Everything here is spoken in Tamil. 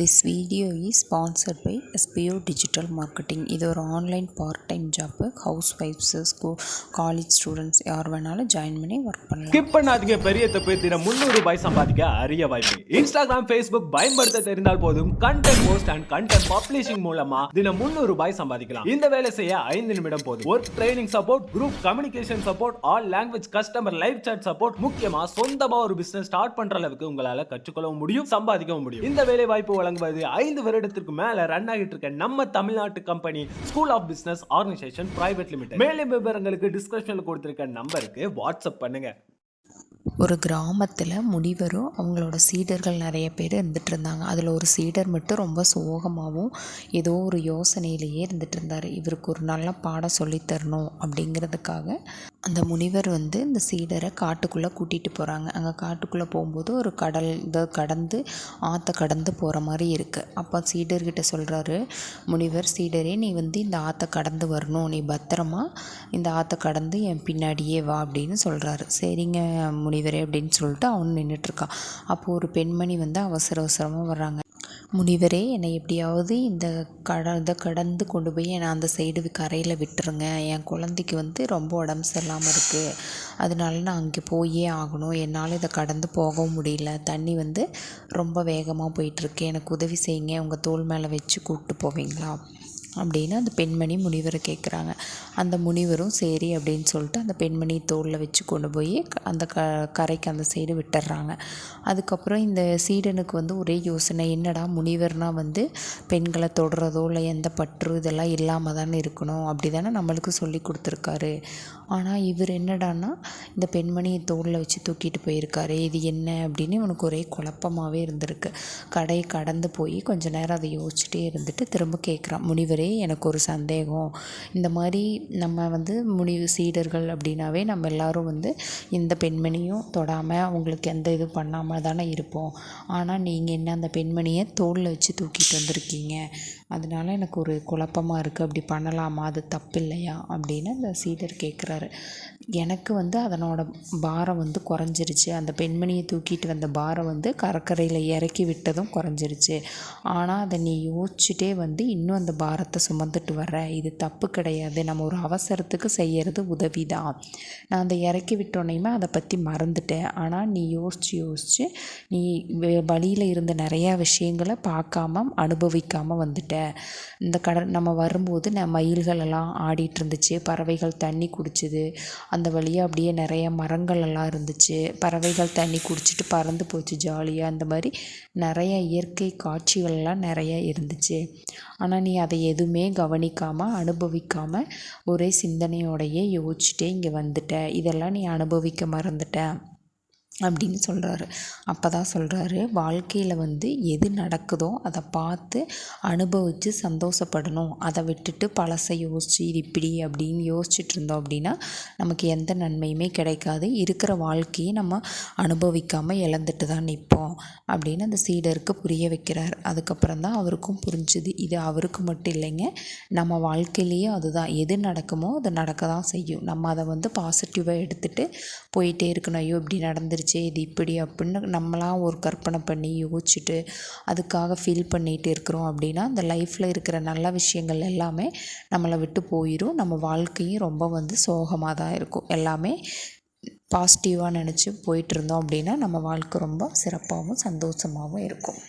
This video is sponsored by SPO digital marketing இது ஒரு online part time job house wives school college students யார் வேணாலும் ஜாயின் பண்ணி ஒர்க் பண்ணலாம். ஸ்கிப் பண்ணாதீங்க பெரிய தப்பு தினம் முந்நூறு ரூபாய் சம்பாதிக்க அரிய வாய்ப்பு. இன்ஸ்டாகிராம் ஃபேஸ்புக் பயன்படுத்த தெரிந்தால் போதும். Content post and content publishing மூலமா தினம் முந்நூறு ரூபாய் சம்பாதிக்கலாம். இந்த வேலை செய்ய ஐந்து நிமிடம் போதும். Work training support group communication support all language customer live chat support முக்கியமா சொந்தமா ஒரு பிசினஸ் ஸ்டார்ட் பண்ற அளவுக்கு உங்களால கற்றுக்கொள்ளவும் முடியும் சம்பாதிக்கவும் முடியும். இந்த வேலை வாய்ப்பு வழங்குவது ஐந்து வருடத்திற்கு மேல ரன் ஆகிட்டு இருக்க நம்ம தமிழ்நாட்டு company school of business organisation private limited மேலும் விவரங்களுக்கு டிஸ்கிரிப்ஷன்ல கொடுத்திருக்க நம்பருக்கு வாட்ஸ்அப் பண்ணுங்க. ஒரு கிராமத்தில் முனிவரும் அவங்களோட சீடர்கள் நிறைய பேர் இருந்துட்டு இருந்தாங்க. அதில் ஒரு சீடர் மட்டும் ரொம்ப சோகமாகவும் ஏதோ ஒரு யோசனையிலேயே இருந்துட்டு இருந்தார். இவருக்கு ஒரு நல்ல பாடம் சொல்லித் தரணும் அப்படிங்கிறதுக்காக அந்த முனிவர் வந்து இந்த சீடரை காட்டுக்குள்ளே கூட்டிகிட்டு போகிறாங்க அங்கே காட்டுக்குள்ளே போகும்போது ஒரு கடல் இதை கடந்து ஆற்றை கடந்து போகிற மாதிரி இருக்குது அப்போ சீடர்கிட்ட சொல்கிறாரு முனிவர் சீடரே நீ வந்து இந்த ஆற்றை கடந்து வரணும். நீ பத்திரமா இந்த ஆற்றை கடந்து என் பின்னாடியே வா அப்படின்னு சொல்கிறாரு சரிங்க முனிவரே அப்படின்னு சொல்லிட்டு அவன் நின்றுட்டுருக்கான் அப்போது ஒரு பெண்மணி வந்து அவசர அவசரமாக வர்றாங்க. முனிவரே என்னை எப்படியாவது இந்த கட இதை கடந்து கொண்டு போய் என்னை அந்த சைடு கரையில் விட்டுருங்க. என் குழந்தைக்கு வந்து ரொம்ப உடம்பு சரியில்லாமல் இருக்குது அதனால நான் அங்கே போயே ஆகணும். என்னால் இதை கடந்து போகவும் முடியல. தண்ணி வந்து ரொம்ப வேகமாக போயிட்டுருக்கு எனக்கு உதவி செய்யுங்க. உங்கள் தோள் மேலே வச்சு கூப்பிட்டு போவீங்களா? அப்படின்னு அந்த பெண்மணி முனிவரை கேட்குறாங்க அந்த முனிவரும் சரி அப்படின்னு சொல்லிட்டு அந்த பெண்மணி தோளில் வச்சு கொண்டு போய் அந்த க கரைக்கு அந்த சைடு விட்டுடுறாங்க அதுக்கப்புறம் இந்த சீடனுக்கு வந்து ஒரே யோசனை என்னடா முனிவர்னால் வந்து பெண்களை தொடுறதோ இல்லை எந்த பற்று இதெல்லாம் இல்லாமல் தானே இருக்கணும் அப்படி தானே நம்மளுக்கு சொல்லி கொடுத்துருக்காரு. ஆனால் இவர் என்னடான்னா இந்த பெண்மணியை தோளில் வச்சு தூக்கிட்டு போயிருக்காரு. இது என்ன அப்படின்னு இவனுக்கு ஒரே குழப்பமாகவே இருந்திருக்கு. கடையை கடந்து போய் கொஞ்ச நேரம் அதை யோசிச்சுட்டே இருந்துட்டு திரும்ப கேட்குறான் முனிவர் எனக்கு ஒரு சந்தேகம். இந்த மாதிரி நம்ம வந்து முடிவு சீடர்கள் அப்படின்னாவே நம்ம எல்லாரும் வந்து இந்த பெண்மணியும் தொடாமல் அவங்களுக்கு எந்த இதுவும் பண்ணாமல் தானே இருப்போம். ஆனால் நீங்கள் என்ன அந்த பெண்மணியை தோளில் வச்சு தூக்கிட்டு வந்திருக்கீங்க? அதனால எனக்கு ஒரு குழப்பமாக இருக்குது அப்படி பண்ணலாமா? அது தப்பு இல்லையா அப்படின்னு அந்த சீடர் கேட்குறாரு எனக்கு வந்து அதனோட பாரம் வந்து குறைஞ்சிருச்சு. அந்த பெண்மணியை தூக்கிட்டு வந்த பாரம் வந்து கடற்கரையில் இறக்கி விட்டதும் குறைஞ்சிருச்சு. ஆனால் அதை நீ யோசிச்சுட்டே வந்து இன்னும் அந்த பாரத்தை சுமந்துட்டு வர்ற. இது தப்பு கிடையாது. நம்ம ஒரு அவசரத்துக்கு செய்கிறது உதவி தான் நான் அந்த இறக்கி விட்டோன்னையுமே அதை பற்றி மறந்துட்டேன். ஆனால் நீ யோசித்து யோசித்து நீ வழியில் இருந்த நிறையா விஷயங்களை பார்க்காம அனுபவிக்காமல் வந்துட்ட. இந்த கடல் நம்ம வரும்போது ந மயில்கள் எல்லாம் ஆடிட்டு இருந்துச்சு. பறவைகள் தண்ணி குடிச்சுது. அந்த வழியாக அப்படியே நிறைய மரங்கள் எல்லாம் இருந்துச்சு. பறவைகள் தண்ணி குடிச்சிட்டு பறந்து போச்சு ஜாலியாக அந்த மாதிரி நிறைய இயற்கை காட்சிகள்லாம் நிறைய இருந்துச்சு. ஆனால் நீ அதை எதுவுமே கவனிக்காமல் அனுபவிக்காமல் ஒரே சிந்தனையோடையே யோசிச்சுட்டே இங்கே வந்துட்ட. இதெல்லாம் நீ அனுபவிக்க மறந்துட்ட. அப்படின்னு சொல்கிறாரு அப்போ தான் சொல்கிறாரு வாழ்க்கையில் வந்து எது நடக்குதோ அதை பார்த்து அனுபவித்து சந்தோஷப்படணும். அதை விட்டுட்டு பழசை யோசித்து இது இப்படி அப்படின்னு யோசிச்சுட்டு இருந்தோம் அப்படின்னா நமக்கு எந்த நன்மையுமே கிடைக்காது. இருக்கிற வாழ்க்கையை நம்ம அனுபவிக்காமல் இழந்துட்டு தான் நிற்போம். அப்படின்னு அந்த சீடருக்கு புரிய வைக்கிறார். அதுக்கப்புறம் தான் அவருக்கும் புரிஞ்சுது இது அவருக்கு மட்டும் இல்லைங்க. நம்ம வாழ்க்கையிலேயே அதுதான். எது நடக்குமோ அது நடக்க தான் செய்யும். நம்ம அதை வந்து பாசிட்டிவாக எடுத்துகிட்டு போயிட்டே இருக்கணும். ஐயோ இப்படி நடந்துருச்சு. நடந்துருச்சே இது இப்படி அப்படின்னு நம்மளாம் ஒரு கற்பனை பண்ணி யோசிச்சுட்டு அதுக்காக ஃபீல் பண்ணிகிட்டு இருக்கிறோம் அப்படின்னா அந்த லைஃப்பில் இருக்கிற நல்ல விஷயங்கள் எல்லாமே நம்மளை விட்டு போயிடும் நம்ம வாழ்க்கையும் ரொம்ப வந்து சோகமாக தான் இருக்கும். எல்லாமே பாசிட்டிவாக நினச்சி போயிட்டுருந்தோம் அப்படின்னா நம்ம வாழ்க்கை ரொம்ப சிறப்பாகவும் சந்தோஷமாகவும் இருக்கும்.